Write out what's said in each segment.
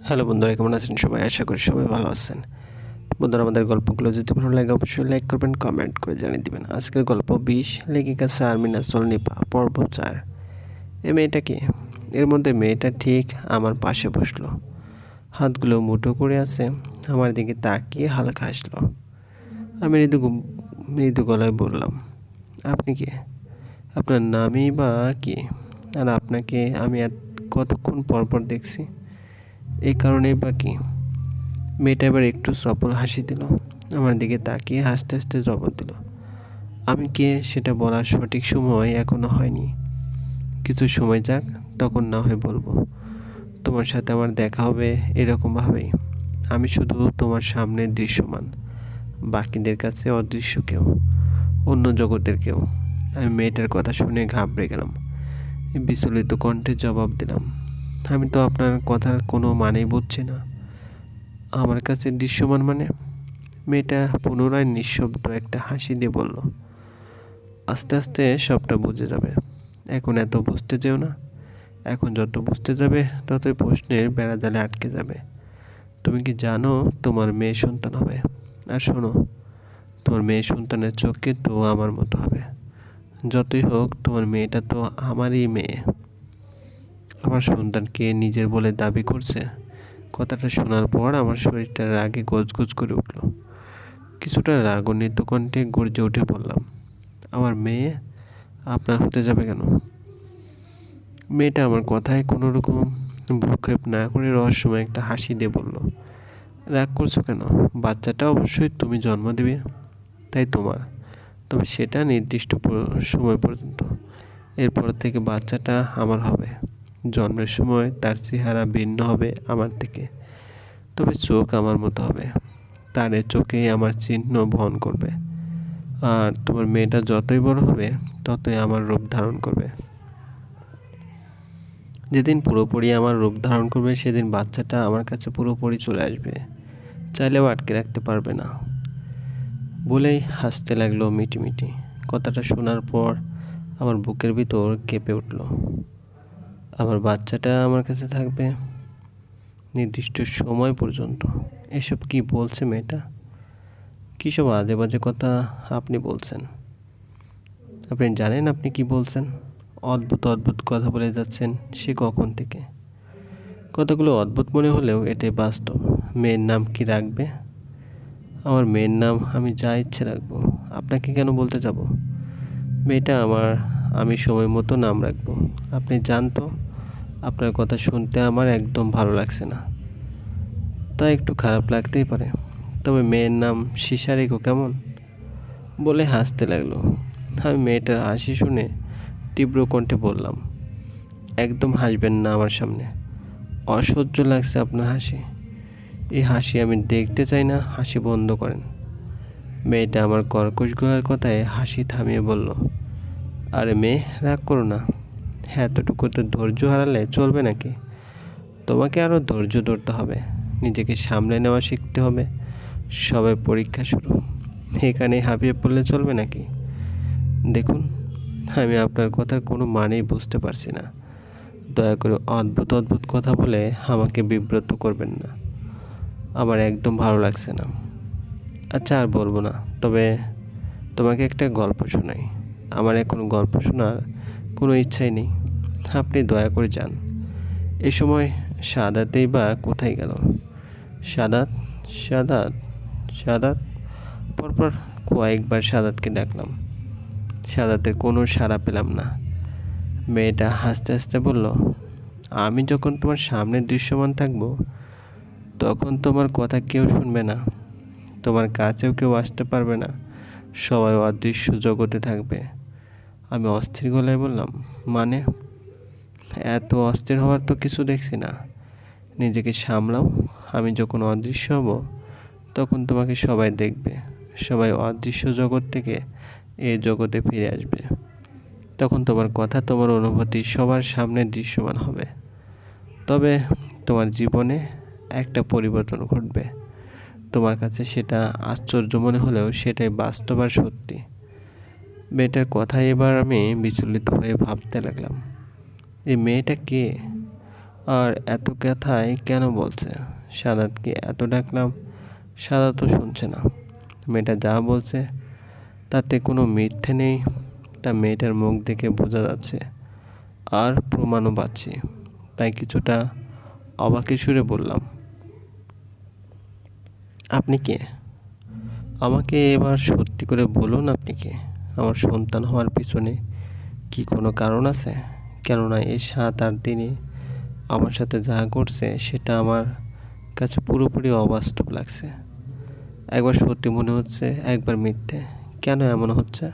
Hello বন্ধুরা, কেমন আছেন সবাই? আশা করি সবাই ভালো আছেন। বন্ধুরা, আমাদের গল্পগুলো যদি ভালো লাগে, অবশ্যই লাইক করবেন কমেন্ট করে জানিয়ে দিবেন। আজকের গল্প বিশ, লেখিকা শারমিনা সলনিপা, পর্ব চার। এ মেয়েটা কি? এর মধ্যে মেয়েটা ঠিক আমার পাশে বসল। হাতগুলো মুঠো করে আছে, আমার দিকে তাকিয়ে হালকা হাসলো। আমি মৃদু মৃদু গলায় বললাম, আপনি কে? আপনার নামই বা কি? আর আপনাকে আমি কতক্ষণ পর পর দেখছি? এই কারণেই বা কি? মেয়েটা এবার একটু সফল হাসি দিল, আমার দিকে তাকিয়ে হাসতে হাসতে জবাব দিল, আমি কে সেটা বলার সঠিক সময় এখনও হয়নি? কিছু সময় যাক, তখন না হয় বলব। তোমার সাথে আমার দেখা হবে এরকমভাবেই। আমি শুধু তোমার সামনে দৃশ্যমান, বাকিদের কাছে অদৃশ্য কেউ, অন্য জগতের কেউ। আমি মেয়েটার কথা শুনে ঘাবড়ে গেলাম, বিচলিত কণ্ঠে জবাব দিলাম আমি তো আপনার কথার কোনো মানেই বুঝছি না। আমার কাছে দৃশ্যমান মানে মেয়েটা পুনরায় নিঃশব্দ একটা হাসি দিয়ে বলল, আস্তে আস্তে সবটা বুঝে যাবে। এখন এত বুঝতে যেও না। এখন যত বুঝতে যাবে, ততই প্রশ্নের বেড়াজালে আটকে যাবে। তুমি কি জানো তোমার মেয়ে সন্তান হবে? আর শোনো, তোমার মেয়ে সন্তানের চোখে তো আমার মতো হবে। যতই হোক, তোমার মেয়েটা তো আমারই মেয়ে। আমার সন্তানকে নিজের বলে দাবি করছে। কথাটা শোনার পর আমার শরীরটা রাগে গজগজ করে উঠল। কিছুটা রাগন্বিত কণ্ঠে গর্জে উঠে পড়লাম আমার মেয়ে, আপনার হতে যাবে কেন? মেয়েটা আমার কথায় কোনো রকম ভূক্ষেপ না করে রহস্যময় একটা হাসি দিয়ে বলল, রাগ করছ কেন? বাচ্চাটা অবশ্যই তুমি জন্ম দেবে, তাই তোমার। তবে সেটা নির্দিষ্ট সময় পর্যন্ত। এরপর থেকে বাচ্চাটা আমার হবে। জন্মের সময় তার চেহারা ভিন্ন হবে আমার থেকে। তবে চোখ আমার মতো হবে। তার এ চোখেই আমার চিহ্ন বহন করবে। আর তোমার মেয়েটা যতই বড় হবে, ততই আমার রূপ ধারণ করবে। যেদিন পুরোপুরি আমার রূপ ধারণ করবে, সেদিন বাচ্চাটা আমার কাছে পুরোপুরি চলে আসবে। চাইলেও আটকে রাখতে পারবে না। বলেই হাসতে লাগল মিটিমিটি। কথাটা শোনার পর আমার বুকের ভিতর কেঁপে উঠল। আমার বাচ্চাটা আমার কাছে থাকবে নির্দিষ্ট সময় পর্যন্ত। এসব কি বলছে মেয়েটা? কী সব আজে বাজে কথা আপনি বলছেন? আপনি জানেন আপনি কি বলছেন? অদ্ভুত অদ্ভুত কথা বলে যাচ্ছেন সে কখন থেকে? কথাগুলো অদ্ভুত মনে হলেও এটাই বাস্তব। মেয়ের নাম কি রাখবে? আমার মেয়ের নাম আমি যা ইচ্ছে রাখব। আপনাকে কেন বলতে যাব? মেয়েটা আমার, আমি সময় মতো নাম রাখব। আপনি জানতো, আপনার কথা শুনতে আমার একদম ভালো লাগছে না। তা একটু খারাপ লাগতেই পারে। তবে মেয়ের নাম রেখো কেমন? বলে হাসতে লাগল। আমি মেয়েটার হাসি শুনে তীব্র কণ্ঠে বললাম, একদম হাসবেন না আমার সামনে। অসহ্য লাগছে আপনার হাসি। এই হাসি আমি দেখতে চাই না, হাসি বন্ধ করেন। মেয়েটা আমার কর্কশ গলার কথায় হাসি থামিয়ে বলল, আরে মেয়ে, রাগ করো না। হ্যাঁ এতটুকু তো ধৈর্য হারালে চলবে নাকি? তোমাকে আরও ধৈর্য ধরতে হবে। নিজেকে সামলে নেওয়া শিখতে হবে। সবে পরীক্ষা শুরু। এখানে হাঁপিয়ে পড়লে চলবে নাকি? দেখুন, আমি আপনার কথার কোনো মানেই বুঝতে পারছি না। দয়া করে অদ্ভুত অদ্ভুত কথা বলে আমাকে বিব্রত করবেন না। আমার একদম ভালো লাগছে না। আচ্ছা আর বলব না। তবে তোমাকে একটা গল্প শোনাই। আমার এখন গল্প শোনার কোনো ইচ্ছাই নেই। আপনি দয়া করে যান। এই সময় সাদাতেই বা কোথায় গেল? সাদাত সাদাত সাদাত? পরপর কয়েকবার সাদাতকে ডাকলাম সাদাতের কোনো সাড়া পেলাম না। মেয়েটা হাসতে হাসতে বলল, আমি যখন তোমার সামনে দৃশ্যমান থাকব, তখন তোমার কথা কেউ শুনবে না। তোমার কাছেও কেউ আসতে পারবে না। সবাই অদৃশ্য জগতে থাকবে। আমি অস্থির গলায় বললাম মানে? এত অস্থির হওয়ার তো কিছু দেখছি না। নিজেকে সামলাও, আমি যখন অদৃশ্য হব, তখন তোমাকে সবাই দেখবে। সবাই অদৃশ্য জগৎ থেকে এই জগতে ফিরে আসবে। তখন তোমার কথা, তোমার অনুভূতি সবার সামনে দৃশ্যমান হবে। তবে তোমার জীবনে একটা পরিবর্তন ঘটবে। তোমার কাছে সেটা আশ্চর্য মনে হলেও সেটাই বাস্তব আর সত্যি। মেয়েটার কথায় এবার আমি বিচলিত হয়ে ভাবতে লাগলাম। এই মেয়েটা কে? আর এত কথায় কেন বলছে? সাদাতকে এত ডাকলাম, সাদা তো শুনছে না। মেয়েটা যা বলছে, তাতে কোনো মিথ্যে নেই। তা মেয়েটার মুখ দেখে বোঝা যাচ্ছে, আর প্রমাণও পাচ্ছি। তাই কিছুটা অবাকে সুরে বললাম, আপনি কে? আমাকে এবার সত্যি করে বলুন আপনি কে? আমার সন্তান হওয়ার পিছনে কি কোনো কারণ আছে? কেননা এই সাত আট দিনে আমার সাথে যা করছে, সেটা আমার কাছে পুরোপুরি অবাস্তব লাগছে। একবার সত্যি মনে হচ্ছে, একবার মিথ্যে। কেন এমন হচ্ছে?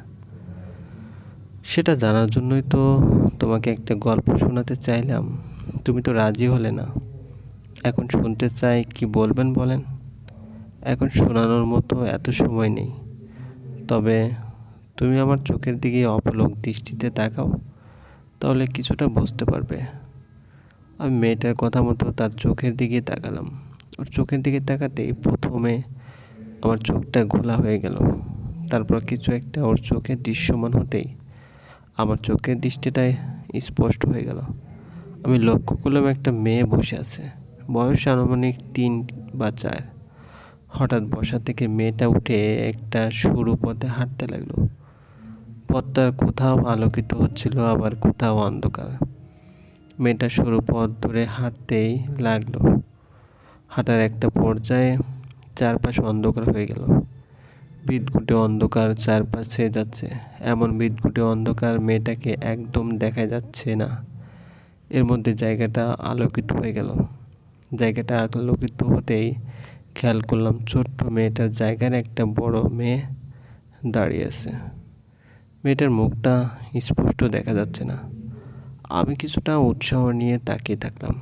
সেটা জানার জন্যই তো তোমাকে একটা গল্প শোনাতে চাইলাম। তুমি তো রাজি হলে না। এখন শুনতে চাই কি বলবেন বলেন? এখন শোনানোর মতো এত সময় নেই। তবে তুমি আমার চোখের দিকে অপলক দৃষ্টিতে তাকাও। তাহলে কিছুটা বুঝতে পারবে। আমি মেয়েটার কথা মতো তার চোখের দিকে তাকালাম। ওর চোখের দিকে তাকাতেই প্রথমে আমার চোখটা ঘোলা হয়ে গেল। তারপর কিছু একটা ওর চোখে দৃশ্যমান হতেই আমার চোখের দৃষ্টিটাই স্পষ্ট হয়ে গেল। আমি লক্ষ্য করলাম একটা মেয়ে বসে আছে। বয়স আনুমানিক তিন বা চার। হঠাৎ বসা থেকে মেয়েটা উঠে একটা সরু পথে হাঁটতে লাগল। পথটার কোথাও আলোকিত হচ্ছিল, আবার কোথাও অন্ধকার। মেয়েটা সরু পথ ধরে হাঁটতেই লাগল। হাঁটার একটা পর্যায়ে চারপাশ অন্ধকার হয়ে গেল। বিদঘুটে অন্ধকার চারপাশ ছেয়ে যাচ্ছে। এমন বিদঘুটে অন্ধকার মেয়েটাকে একদম দেখা যাচ্ছে না। এর মধ্যে জায়গাটা আলোকিত হয়ে গেল। জায়গাটা আলোকিত হতেই খেয়াল করলাম ছোট্ট মেয়েটার জায়গার একটা বড় মেয়ে দাঁড়িয়ে আছে। মেয়েটার মুখটা স্পষ্ট দেখা যাচ্ছে না। আমি কিছুটা উৎসাহ নিয়ে তাকিয়ে থাকলাম।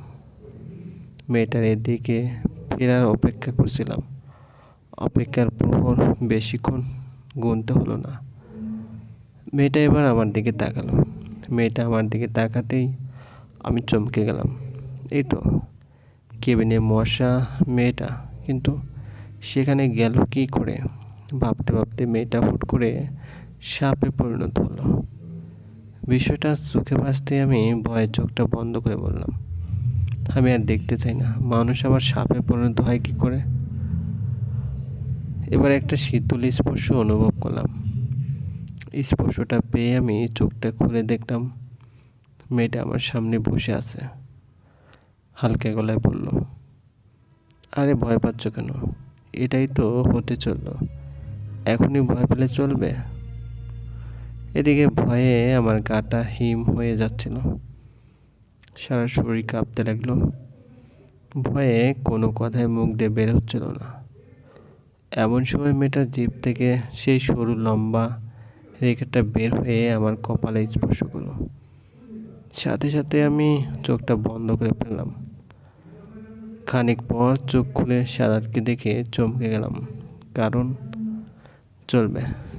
মেয়েটার এদিকে ফেরার অপেক্ষা করছিলাম। অপেক্ষার প্রহর বেশিক্ষণ গুনতে হলো না। মেয়েটা এবার আমার দিকে তাকালো। মেয়েটা আমার দিকে তাকাতেই আমি চমকে গেলাম। এই তো, কেবিনে মশা মেয়েটা, কিন্তু সেখানে গেল কি করে? ভাবতে ভাবতে মেয়েটা হুট করে সাপে পরিণত হলো। বিষয়টা চোখে বাঁচতে আমি ভয়ের চোখটা বন্ধ করে বললাম, আমি আর দেখতে চাই না, মানুষ আবার সাপে পরিণত হয় কি করে? এবার একটা শীতল স্পর্শ অনুভব করলাম। স্পর্শটা পেয়ে আমি চোখটা খুলে দেখলাম, মেয়েটা আমার সামনে বসে আছে, হালকা গলায় বলল, আরে ভয় পাচ্ছ কেন? এটাই তো হতে চলল। এখনই ভয় পেলে চলবে? এদিকে ভয়ে আমার গাটা হিম হয়ে যাচ্ছিল। সারা শরীর কাঁপতে লাগল। ভয়ে কোনো কথায় মুখ দিয়ে বের হচ্ছিল না। এমন সময় মেয়েটার জিভ থেকে সেই সরু লম্বা রেখাটা বের হয়ে আমার কপালে স্পর্শ করল। সাথে সাথে আমি চোখটা বন্ধ করে ফেললাম। খানিক পর চোখ খুলে সাদাতকে দেখে চমকে গেলাম, কারণ চলবে।